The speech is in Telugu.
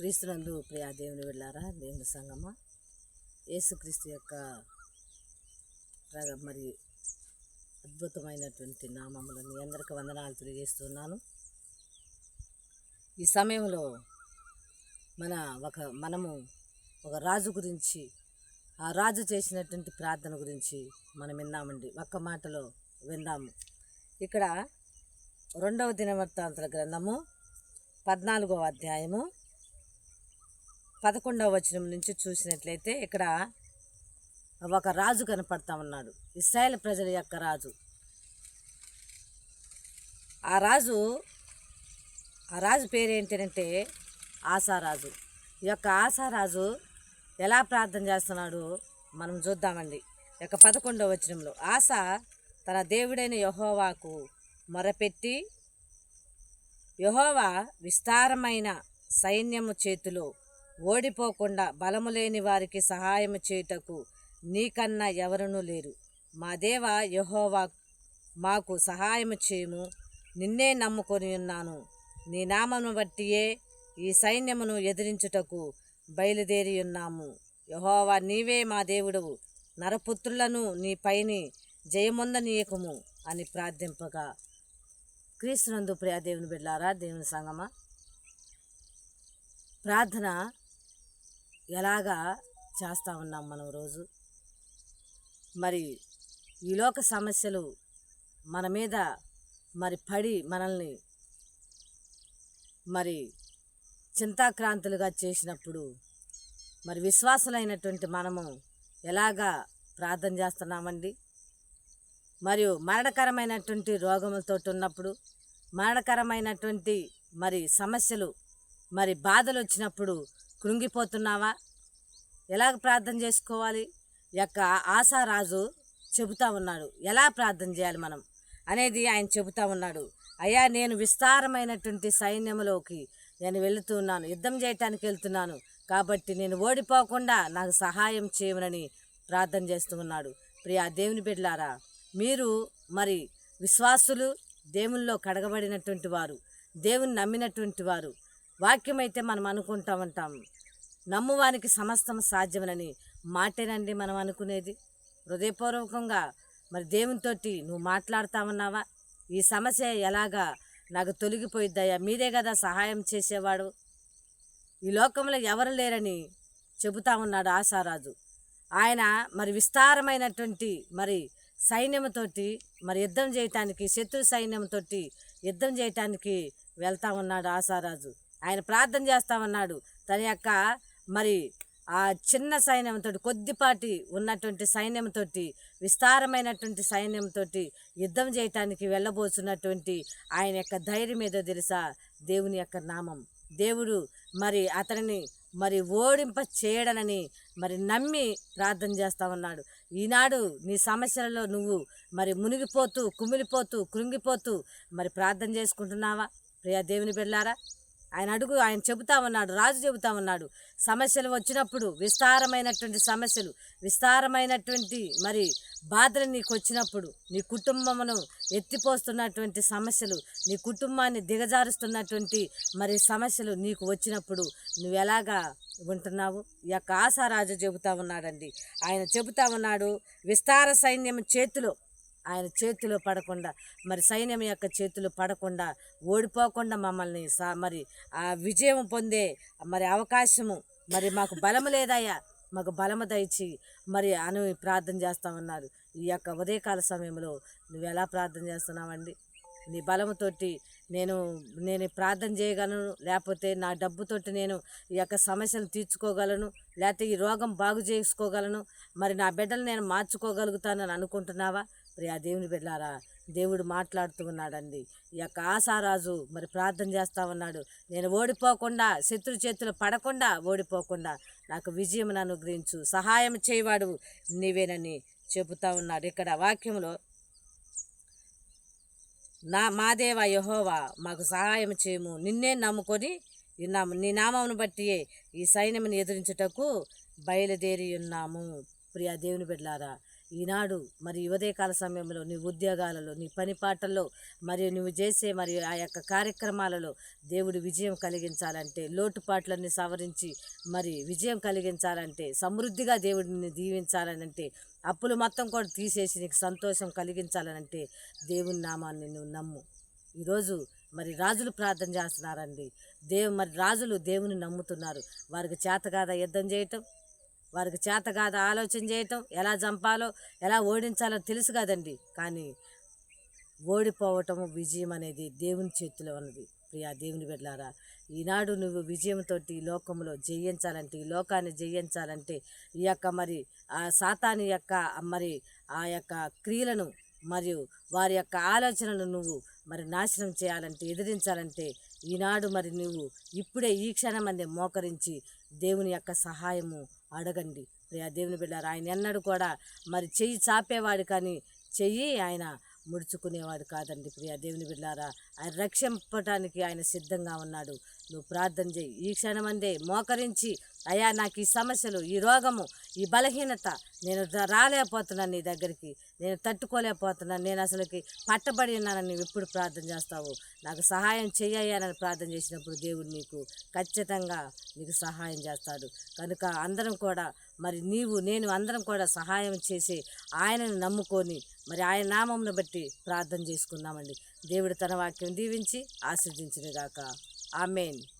క్రీస్తునందు ప్రియా దేవుని వెళ్ళారా దేవుని సంగమ యేసుక్రీస్తు యొక్క మరి అద్భుతమైనటువంటి నామములను అందరికీ వందనాలు తెలియజేస్తున్నాను. ఈ సమయంలో మన ఒక మనము ఒక రాజు గురించి ఆ రాజు చేసినటువంటి ప్రార్థన గురించి మనం విన్నామండి ఒక్క మాటలో విందాము. ఇక్కడ రెండవ దినవృత్తాంతల గ్రంథము పద్నాలుగవ అధ్యాయము పదకొండవ వచనం నుంచి చూసినట్లయితే ఇక్కడ ఒక రాజు కనపడతా ఉన్నాడు. ఇస్రాయేల్ ప్రజల యొక్క రాజు. ఆ రాజు ఆ రాజు పేరు ఏంటంటే ఆశారాజు ఈ యొక్క ఆశారాజు ఎలా ప్రార్థన చేస్తున్నాడు మనం చూద్దామండి. యొక్క పదకొండవ వచనంలో ఆశ తన దేవుడైన యహోవాకు మొరపెట్టి యహోవా విస్తారమైన సైన్యము చేతిలో ఓడిపోకుండా బలము లేని వారికి సహాయం చేయుటకు నీకన్నా ఎవరునూ లేరు. మా దేవ యహోవా మాకు సహాయం చేయము. నిన్నే నమ్ముకొని ఉన్నాను. నీ నామను బట్టియే ఈ సైన్యమును ఎదిరించుటకు బయలుదేరి ఉన్నాము. యహోవా నీవే మా దేవుడవు. నరపుత్రులను నీ పైని జయముందనీయకము అని ప్రార్థింపగా. క్రీస్తునందు ప్రియా దేవుని బిడ్డారా దేవుని సంగమా. ప్రార్థన ఎలాగా చేస్తూ ఉన్నాం మనం రోజు? మరి ఈ లోక సమస్యలు మన మీద మరి పడి మనల్ని మరి చింతాక్రాంతులుగా చేసినప్పుడు మరి విశ్వాసులైనటువంటి మనము ఎలాగా ప్రార్థన చేస్తున్నామండి? మరియు మరణకరమైనటువంటి రోగములతో ఉన్నప్పుడు మరణకరమైనటువంటి మరి సమస్యలు మరి బాధలు వచ్చినప్పుడు కృంగిపోతున్నావా? ఎలాగ ప్రార్థన చేసుకోవాలి? యొక్క ఆశారాజు చెబుతా ఉన్నాడు. ఎలా ప్రార్థన చేయాలి మనం? అనేది ఆయన చెబుతా ఉన్నాడు. అయ్యా నేను విస్తారమైనటువంటి సైన్యములోకి నేను వెళుతున్నాను యుద్ధం చేయటానికి వెళ్తున్నాను. కాబట్టి నేను ఓడిపోకుండా నాకు సహాయం చేయమని ప్రార్థన చేస్తూ ఉన్నాడు. ప్రియా దేవుని బిడ్లారా మీరు మరి విశ్వాసులు దేవుల్లో కడగబడినటువంటి వారు దేవుని నమ్మినటువంటి వారు వాక్యమైతే మనం అనుకుంటా ఉంటాం నమ్మువానికి సమస్తం సాధ్యమనని మాటేనండి మనం అనుకునేది. హృదయపూర్వకంగా మరి దేవునితోటి నువ్వు మాట్లాడుతా ఉన్నావా? ఈ సమస్య ఎలాగా నాకు తొలగిపోయిద్దయ్యా? మీరే కదా సహాయం చేసేవాడు. ఈ లోకంలో ఎవరు లేరని చెబుతా ఉన్నాడు ఆశారాజు. ఆయన మరి విస్తారమైనటువంటి మరి సైన్యంతోటి మరి యుద్ధం చేయటానికి శత్రు సైన్యంతోటి యుద్ధం చేయటానికి వెళ్తా ఉన్నాడు ఆశారాజు. ఆయన ప్రార్థన చేస్తా ఉన్నాడు తన యొక్క మరి ఆ చిన్న సైన్యంతో కొద్దిపాటి ఉన్నటువంటి సైన్యంతో విస్తారమైనటువంటి సైన్యంతో యుద్ధం చేయటానికి వెళ్ళబోతున్నటువంటి ఆయన యొక్క ధైర్యం ఏదో తెలుసా? దేవుని యొక్క నామం. దేవుడు మరి అతనిని మరి ఓడింప చేయడనని మరి నమ్మి ప్రార్థన చేస్తా ఉన్నాడు ఈనాడు నీ సమస్యలలో నువ్వు మరి మునిగిపోతూ కుమిలిపోతూ కృంగిపోతూ మరి ప్రార్థన చేసుకుంటున్నావా? ప్రియా దేవుని పెళ్ళారా ఆయన అడుగు ఆయన చెబుతా ఉన్నాడు రాజు చెబుతా ఉన్నాడు. సమస్యలు వచ్చినప్పుడు విస్తారమైనటువంటి సమస్యలు విస్తారమైనటువంటి మరి బాధలు నీకు వచ్చినప్పుడు నీ కుటుంబమును ఎత్తిపోస్తున్నటువంటి సమస్యలు నీ కుటుంబాన్ని దిగజారుస్తున్నటువంటి మరి సమస్యలు నీకు వచ్చినప్పుడు నువ్వు ఎలాగా ఉంటున్నావు? ఈ యొక్క ఆశారాజు చెబుతా ఉన్నాడండి. ఆయన చెబుతా ఉన్నాడు విస్తార సైన్యం చేతిలో ఆయన చేతిలో పడకుండా మరి సైన్యం యొక్క చేతిలో పడకుండా ఓడిపోకుండా మమ్మల్ని సా మరి ఆ విజయం పొందే మరి అవకాశము మరి మాకు బలము లేదయ్యా మాకు బలము దయచి మరి అని ప్రార్థన చేస్తా ఉన్నారు. ఈ యొక్క ఉదయకాల సమయంలో నువ్వు ఎలా ప్రార్థన చేస్తున్నావండి? నీ బలముతోటి నేను నేను ప్రార్థన చేయగలను లేకపోతే నా డబ్బుతోటి నేను ఈ యొక్క సమస్యలు తీర్చుకోగలను లేకపోతే ఈ రోగం బాగు చేసుకోగలను మరి నా బిడ్డలు నేను మార్చుకోగలుగుతానని అనుకుంటున్నావా? ప్రియా దేవుని బిడ్డారా దేవుడు మాట్లాడుతూ ఉన్నాడండి ఈ యొక్క ఆశారాజు మరి ప్రార్థన చేస్తా ఉన్నాడు. నేను ఓడిపోకుండా శత్రు చేతులు పడకుండా ఓడిపోకుండా నాకు విజయం అనుగ్రహించు సహాయం చేయవాడు నీవేనని చెబుతా ఉన్నాడు. ఇక్కడ వాక్యంలో నా మాదేవ యహోవా మాకు సహాయం చేయము. నిన్నే నమ్ముకొని ఉన్నాము. నీ నామమును బట్టి ఈ సైన్యమును ఎదిరించుటకు బయలుదేరి ఉన్నాము. ప్రియా దేవుని బిడ్లారా ఈనాడు మరి ఉదయకాల సమయంలో నీ ఉద్యోగాలలో నీ పని పాటల్లో మరియు నువ్వు చేసే మరి ఆ యొక్క కార్యక్రమాలలో దేవుడు విజయం కలిగించాలంటే లోటుపాట్లన్నీ సవరించి మరి విజయం కలిగించాలంటే సమృద్ధిగా దేవుడిని దీవించాలనంటే అప్పులు మొత్తం కూడా తీసేసి నీకు సంతోషం కలిగించాలనంటే దేవుని నామాన్ని నువ్వు నమ్ము. ఈరోజు మరి రాజులు ప్రార్థన చేస్తున్నారండి. దేవు మరి రాజులు దేవుని నమ్ముతున్నారు. వారికి చేతగాద యుద్ధం చేయటం? వారికి చేతగాద ఆలోచన చేయటం ఎలా చంపాలో ఎలా ఓడించాలో తెలుసు కదండి. కానీ ఓడిపోవటము విజయం అనేది దేవుని చేతిలో ఉన్నది. ప్రియా దేవుని బిడ్డలారా ఈనాడు నువ్వు విజయంతో ఈ లోకంలో జయించాలంటే ఈ లోకాన్ని జయించాలంటే ఈ యొక్క మరి ఆ సాతాని యొక్క మరి ఆ యొక్క క్రియలను మరియు వారి యొక్క ఆలోచనలు నువ్వు మరి నాశనం చేయాలంటే ఎదిరించాలంటే ఈనాడు మరి నువ్వు ఇప్పుడే ఈ క్షణం అందే మోకరించి దేవుని యొక్క సహాయము అడగండి. ప్రియా దేవుని బిడ్డారు ఆయన ఎన్నడూ కూడా మరి చెయ్యి చాపేవాడు కానీ చెయ్యి ఆయన ముడుచుకునేవాడు కాదండి ప్రియా దేవుని బిడ్డారా. ఆయన రక్షింపటానికి ఆయన సిద్ధంగా ఉన్నాడు. నువ్వు ప్రార్థన చేయి. ఈ క్షణమందే మోకరించి అయ్యా నాకు ఈ సమస్యలు ఈ రోగము ఈ బలహీనత నేను రాలేకపోతున్నాను నీ దగ్గరికి. నేను తట్టుకోలేకపోతున్నాను. నేను అసలుకి పట్టబడి ఉన్నానని నువ్వు ఎప్పుడు ప్రార్థన చేస్తావు? నాకు సహాయం చెయ్యాలని ప్రార్థన చేసినప్పుడు దేవుడు నీకు ఖచ్చితంగా నీకు సహాయం చేస్తాడు. కనుక అందరం కూడా మరి నీవు నేను అందరం కూడా సహాయం చేసి ఆయనను నమ్ముకొని మరి ఆయన నామంను బట్టి ప్రార్థన చేసుకుందామండి. దేవుడు తన వాక్యం దీవించి ఆశీర్దించిన ఆమెన్.